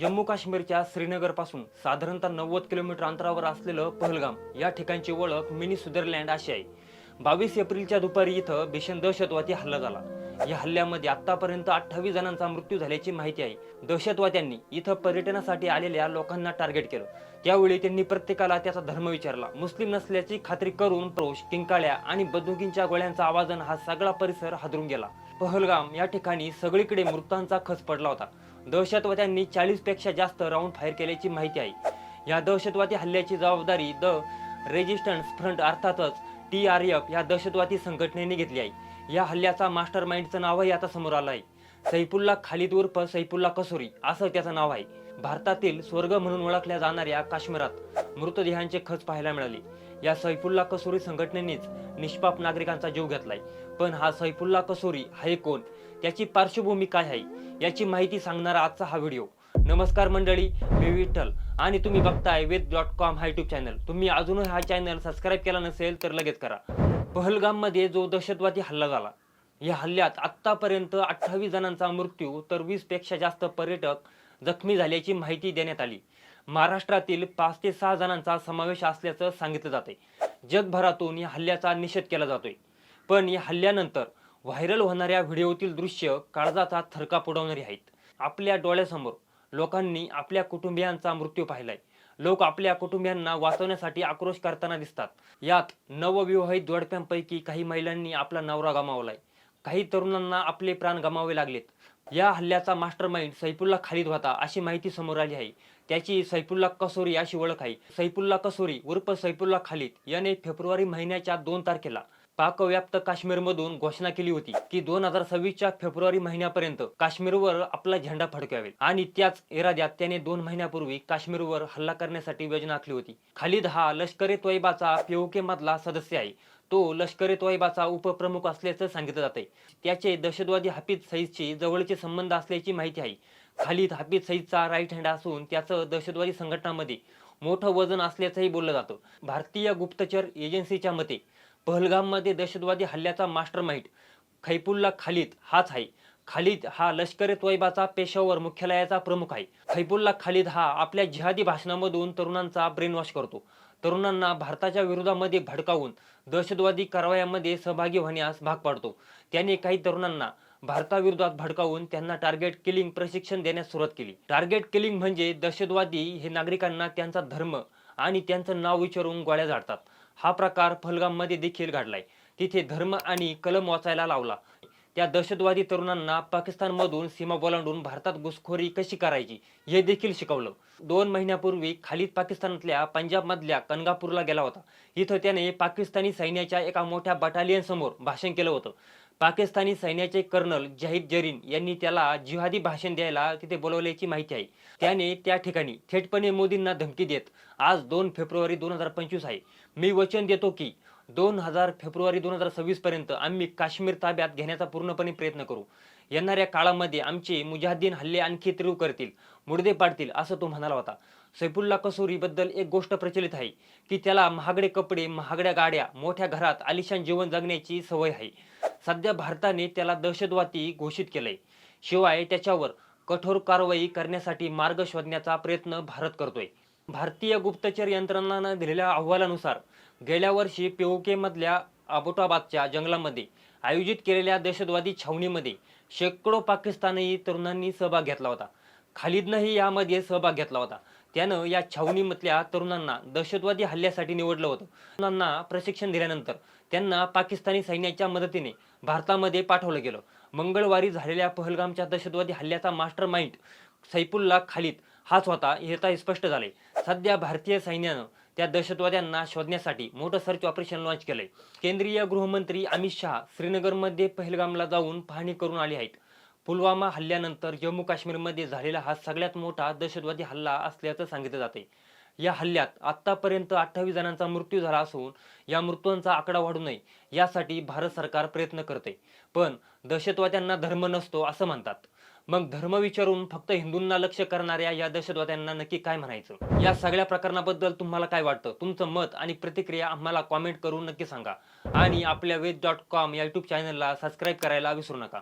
जम्मू काश्मीरच्या श्रीनगरपासून साधारणतः नव्वद किलोमीटर अंतरावर असलेलं पहलगाम या ठिकाणची ओळख मिनी स्वित्झर्लँड अशी आहे. बावीस एप्रिलच्या दुपारी इथं भीषण दहशतवादी हल्ला झाला. या हल्ल्यामध्ये आतापर्यंत अठ्ठावीस जणांचा मृत्यू झाल्याची माहिती आहे. दहशतवाद्यांनी इथं पर्यटनासाठी आलेल्या लोकांना टार्गेट केलं. त्यावेळी त्यांनी प्रत्येकाला त्याचा धर्म विचारला. मुस्लिम नसल्याची खात्री करून प्रोश किंकाळ्या आणि बंदुकींच्या गोळ्यांचा आवाजानं हा सगळा परिसर हादरून गेला. पहलगाम या ठिकाणी सगळीकडे मृतांचा खच पडला होता. दहशतवाद्यांनी चाळीसपेक्षा जास्त राऊंड फायर केल्याची माहिती आहे. या दहशतवादी हल्ल्याची जबाबदारी द रेजिस्टन्स फ्रंट अर्थातच टी आर एफ या दहशतवादी संघटनेने घेतली आहे. या हल्ल्याचा मास्टर माइंडचं नावही आता समोर आलं आहे. सैफुल्ला खालिद उर्फ सैफुल्ला कसोरी असं त्याचं नाव आहे. भारतातील स्वर्ग म्हणून ओळखल्या जाणाऱ्या काश्मीरात मृतदेहांचे खच पाहायला मिळाले. या सैफुल्ला कसोरी संघटनेनेच निष्पाप नागरिकांचा जीव घेतलाय. पण हा सैफुल्ला कसोरी हा कोण? त्याची पार्श्वभूमी काय आहे? याची माहिती सांगणारा आजचा हा व्हिडिओ. नमस्कार मंडळी मी विठ्ठल आणि तुम्ही बघताय वेद डॉट कॉम हा युट्यूब चॅनल. तुम्ही अजूनही हा चॅनल सबस्क्राईब केला नसेल तर लगेच करा. पहलगाममध्ये जो दहशतवादी हल्ला झाला या हल्ल्यात आत्तापर्यंत अठ्ठावीस जणांचा मृत्यू तर वीसपेक्षा जास्त पर्यटक जखमी झाल्याची माहिती देण्यात आली. महाराष्ट्रातील पाच ते सहा जणांचा समावेश असल्याचं सांगितलं जाते जगभरातून या हल्ल्याचा निषेध केला जातोय. पण या हल्ल्यानंतर व्हायरल होणाऱ्या व्हिडिओतील दृश्य काळजाचा थरका पुडवणारी आहेत. आपल्या डोळ्यासमोर लोकांनी आपल्या कुटुंबियांचा मृत्यू पाहिलाय. लोक आपल्या कुटुंबियांना वाचवण्यासाठी आक्रोश करताना दिसतात. यात नवविवाहित जोडप्यांपैकी काही महिलांनी आपला नवरा गमावलाय. काही तरुणांना आपले प्राण गमावे लागलेत. या हल्ल्याचा मास्टर माइंड सैफुल्ला खालिद होता अशी माहिती समोर आली आहे. त्याची सैफुल्ला कसोरी अशी ओळख आहे. सैफुल्ला कसोरी उर्फ सैफुल्ला खालिद याने फेब्रुवारी महिन्याच्या दोन तारखेला पाकव्याप्त काश्मीरमधून घोषणा केली होती की दोन हजार सव्वीसच्या फेब्रुवारी महिन्यापर्यंत काश्मीरवर आपला झेंडा फडकावेल. आणि त्याच इराद्यात त्याने दोन महिन्यापूर्वी काश्मीरवर हल्ला करण्यासाठी योजना आखली होती. खालिद हा लष्कर तोयबाचा पीओके मधला सदस्य आहे. तो लष्कर ए तोयबाचा उपप्रमुख असल्याचं सांगितलं जाते त्याचे दहशतवादी हाफिज सईदशी जवळचे संबंध असल्याची माहिती आहे. खालिद हाफिज सईदचा राईट हँड असून त्याचं दहशतवादी संघटनामध्ये मोठं वजन असल्याचंही बोललं जातं. भारतीय गुप्तचर एजन्सीच्या मते पहलगाममध्ये दहशतवादी हल्ल्याचा मास्टर माइंड खैपुल्ला खालिद हाच आहे. खालिद हा लष्कर ए तोयबाचा पेशावर मुख्यालयाचा प्रमुख आहे. खैपुल्ला खालिद हा आपल्या जिहादी भाषणामधून तरुणांचा ब्रेनवॉश करतो. तरुणांना भारताच्या विरोधामध्ये भडकावून दहशतवादी कारवायांमध्ये सहभागी होण्यास भाग पाडतो. त्याने काही तरुणांना भारताविरोधात भडकावून त्यांना टार्गेट किलिंग प्रशिक्षण देण्यास सुरुवात केली. टार्गेट किलिंग म्हणजे दहशतवादी हे नागरिकांना त्यांचा धर्म आणि त्यांचं नाव विचारून गोळ्या झाडतात. हा प्रकार फलगाममध्ये देखील घडलाय. तिथे धर्म आणि कलम वाचायला लावला. त्या दहशतवादी तरुणांना पाकिस्तानमधून सीमा ओलांडून भारतात घुसखोरी कशी करायची हे देखील शिकवलं. दोन महिन्यापूर्वी खालीद पाकिस्तानातल्या पंजाबमधल्या कनगापूरला गेला होता. इथं त्याने पाकिस्तानी सैन्याच्या एका मोठ्या बटालियन समोर भाषण केलं होतं. पाकिस्तानी सैन्याचे कर्नल जाहिद जरीन यांनी त्याला जिहादी भाषण द्यायला तिथे बोलवल्याची माहिती आहे. त्याने त्या ठिकाणी थेटपणे मोदींना धमकी देत आज दोन फेब्रुवारी दोन हजार पंचवीस आहे. मी वचन देतो की दोन हजार फेब्रुवारी दोन हजार सव्वीस पर्यंत आम्ही काश्मीर ताब्यात घेण्याचा पूर्णपणे प्रयत्न करू. येणाऱ्या काळामध्ये आमचे मुजाहिदीन हल्ले आणखी तीव्र करतील मुडदे पाडतील असं तो म्हणाला होता. सैफुल्ला कसोरी बद्दल एक गोष्ट प्रचलित आहे की त्याला महागडे कपडे महागड्या गाड्या मोठ्या घरात आलिशान जीवन जगण्याची सवय आहे. सध्या भारताने त्याला दहशतवादी घोषित केलंय. शिवाय त्याच्यावर कठोर कारवाई करण्यासाठी मार्ग शोधण्याचा प्रयत्न भारत करतोय. भारतीय गुप्तचर यंत्रणांना दिलेल्या अहवालानुसार गेल्या वर्षी पीओके मधल्या जंगलामध्ये आयोजित केलेल्या दहशतवादी छावणीमध्ये शेकडो पाकिस्तानी तरुणांनी सहभाग घेतला होता. खालिदनंही यामध्ये सहभाग घेतला होता. त्यानं या छावणीमधल्या तरुणांना दहशतवादी हल्ल्यासाठी निवडलं होतं. तरुणांना प्रशिक्षण दिल्यानंतर त्यांना पाकिस्तानी सैन्याच्या मदतीने भारतामध्ये पाठवलं गेलं. मंगळवारी झालेल्या पहलगामच्या दहशतवादी हल्ल्याचा मास्टर माइंड सैफुल्ला खालिद हाच होता हे स्पष्ट झाले. सध्या भारतीय सैन्यानं त्या दहशतवाद्यांना शोधण्यासाठी मोठं सर्च ऑपरेशन लॉन्च केलंय. केंद्रीय गृहमंत्री अमित शहा श्रीनगरमध्ये पहलगामला जाऊन पाहणी करून आले आहेत. पुलवामा हल्ल्यानंतर जम्मू काश्मीरमध्ये झालेला हा सगळ्यात मोठा दहशतवादी हल्ला असल्याचं सांगितलं जाते या हल्ल्यात आतापर्यंत अठ्ठावीस जणांचा मृत्यू झाला असून या मृत्यूंचा आकडा वाढू नये यासाठी भारत सरकार प्रयत्न करते पण दहशतवाद्यांना धर्म नसतो असं म्हणतात. मग धर्म विचारून फक्त हिंदूंना लक्ष करणाऱ्या या दहशतवाद्यांना नक्की काय म्हणायचं? या सगळ्या प्रकरणाबद्दल तुम्हाला काय वाटतं? तुमचं मत आणि प्रतिक्रिया आम्हाला कॉमेंट करून नक्की सांगा. आणि आपल्या वेद डॉट कॉम या युट्यूब चॅनलला सबस्क्राईब करायला विसरू नका.